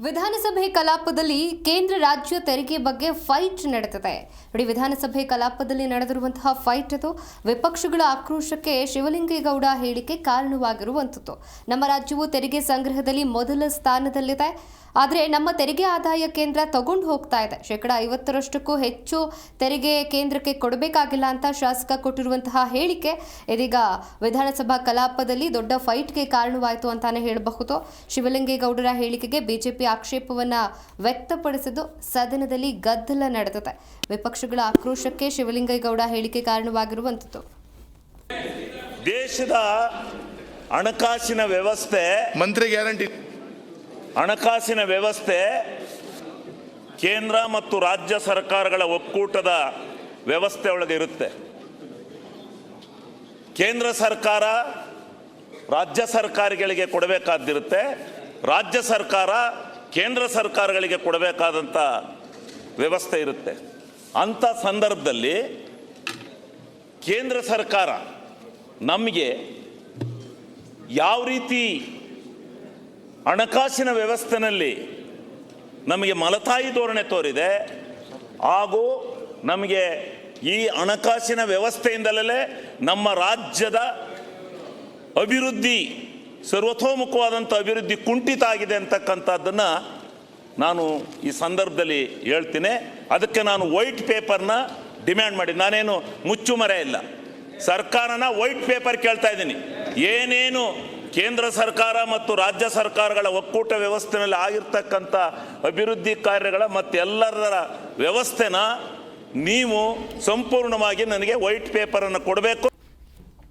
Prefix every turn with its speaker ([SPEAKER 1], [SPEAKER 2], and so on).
[SPEAKER 1] ವಿಧಾನಸಭೆ ಕಲಾಪದಲ್ಲಿ ಕೇಂದ್ರ ರಾಜ್ಯ ತೆರಿಗೆ ಬಗ್ಗೆ ಫೈಟ್ ನಡೆದಿದೆ. ನೋಡಿ ವಿಧಾನಸಭೆ ಕಲಾಪದಲ್ಲಿ ನಡೆದಿರುವಂತಹ ಫೈಟ್ ಅದು. ವಿಪಕ್ಷಗಳ ಆಕ್ರೋಶಕ್ಕೆ ಶಿವಲಿಂಗೇಗೌಡ ಹೇಳಿಕೆ ಕಾರಣವಾಗಿರುವಂಥದ್ದು. ನಮ್ಮ ರಾಜ್ಯವು ತೆರಿಗೆ ಸಂಗ್ರಹದಲ್ಲಿ ಮೊದಲ ಸ್ಥಾನದಲ್ಲಿದೆ. ಆದರೆ ನಮ್ಮ ತೆರಿಗೆ ಆದಾಯ ಕೇಂದ್ರ ತಗೊಂಡು ಹೋಗ್ತಾ ಇದೆ. ಶೇಕಡ ಐವತ್ತರಷ್ಟಕ್ಕೂ ಹೆಚ್ಚು ತೆರಿಗೆ ಕೇಂದ್ರಕ್ಕೆ ಕೊಡಬೇಕಾಗಿಲ್ಲ ಅಂತ ಶಾಸಕ ಕೊಟ್ಟಿರುವಂತಹ ಹೇಳಿಕೆ ಇದೀಗ ವಿಧಾನಸಭಾ ಕಲಾಪದಲ್ಲಿ ದೊಡ್ಡ ಫೈಟ್ಗೆ ಕಾರಣವಾಯಿತು ಅಂತಾನೆ ಹೇಳಬಹುದು. ಶಿವಲಿಂಗೇಗೌಡರ ಹೇಳಿಕೆಗೆ ಬಿಜೆಪಿ ಆಕ್ಷೇಪವನ್ನ ವ್ಯಕ್ತಪಡಿಸಿದ್ದು ಸದನದಲ್ಲಿ ಗದ್ದಲ ನಡೆದಿದೆ. ವಿಪಕ್ಷಗಳ ಆಕ್ರೋಶಕ್ಕೆ ಶಿವಲಿಂಗೇಗೌಡ ಹೇಳಿಕೆ ಕಾರಣವಾಗಿರುವಂಥದ್ದು.
[SPEAKER 2] ದೇಶದ ಹಣಕಾಸಿನ ವ್ಯವಸ್ಥೆ
[SPEAKER 3] ಮಂತ್ರಿ ಗ್ಯಾರಂಟಿ.
[SPEAKER 2] ಹಣಕಾಸಿನ ವ್ಯವಸ್ಥೆ ಕೇಂದ್ರ ಮತ್ತು ರಾಜ್ಯ ಸರ್ಕಾರಗಳ ಒಕ್ಕೂಟದ ವ್ಯವಸ್ಥೆ ಒಳಗೆ ಇರುತ್ತೆ. ಕೇಂದ್ರ ಸರ್ಕಾರ ರಾಜ್ಯ ಸರ್ಕಾರಗಳಿಗೆ ಕೊಡಬೇಕಾದಿರುತ್ತೆ ರಾಜ್ಯ ಸರ್ಕಾರ ಕೇಂದ್ರ ಸರ್ಕಾರಗಳಿಗೆ ಕೊಡಬೇಕಾದಂಥ ವ್ಯವಸ್ಥೆ ಇರುತ್ತೆ. ಅಂಥ ಸಂದರ್ಭದಲ್ಲಿ ಕೇಂದ್ರ ಸರ್ಕಾರ ನಮಗೆ ಯಾವ ರೀತಿ ಹಣಕಾಸಿನ ವ್ಯವಸ್ಥೆನಲ್ಲಿ ನಮಗೆ ಮಲತಾಯಿ ಧೋರಣೆ ತೋರಿದೆ ಹಾಗೂ ನಮಗೆ ಈ ಹಣಕಾಸಿನ ವ್ಯವಸ್ಥೆಯಿಂದಲೇ ನಮ್ಮ ರಾಜ್ಯದ ಅಭಿವೃದ್ಧಿ ಸರ್ವತೋಮುಖವಾದಂಥ ಅಭಿವೃದ್ಧಿ ಕುಂಠಿತ ಆಗಿದೆ ಅಂತಕ್ಕಂಥದ್ದನ್ನು ನಾನು ಈ ಸಂದರ್ಭದಲ್ಲಿ ಹೇಳ್ತೀನಿ. ಅದಕ್ಕೆ ನಾನು ವೈಟ್ ಪೇಪರ್ನ ಡಿಮ್ಯಾಂಡ್ ಮಾಡಿ. ನಾನೇನು ಮುಚ್ಚುಮರೆ ಇಲ್ಲ. ಸರ್ಕಾರನ ವೈಟ್ ಪೇಪರ್ ಕೇಳ್ತಾ ಇದ್ದೀನಿ. ಏನೇನು ಕೇಂದ್ರ ಸರ್ಕಾರ ಮತ್ತು ರಾಜ್ಯ ಸರ್ಕಾರಗಳ ಒಕ್ಕೂಟ ವ್ಯವಸ್ಥೆಯಲ್ಲಿ ಆಗಿರ್ತಕ್ಕಂಥ ಅಭಿವೃದ್ಧಿ ಕಾರ್ಯಗಳ ಮತ್ತೆಲ್ಲರ ವ್ಯವಸ್ಥೆನ ನೀವು ಸಂಪೂರ್ಣವಾಗಿ ನನಗೆ ವೈಟ್ ಪೇಪರನ್ನು ಕೊಡಬೇಕು.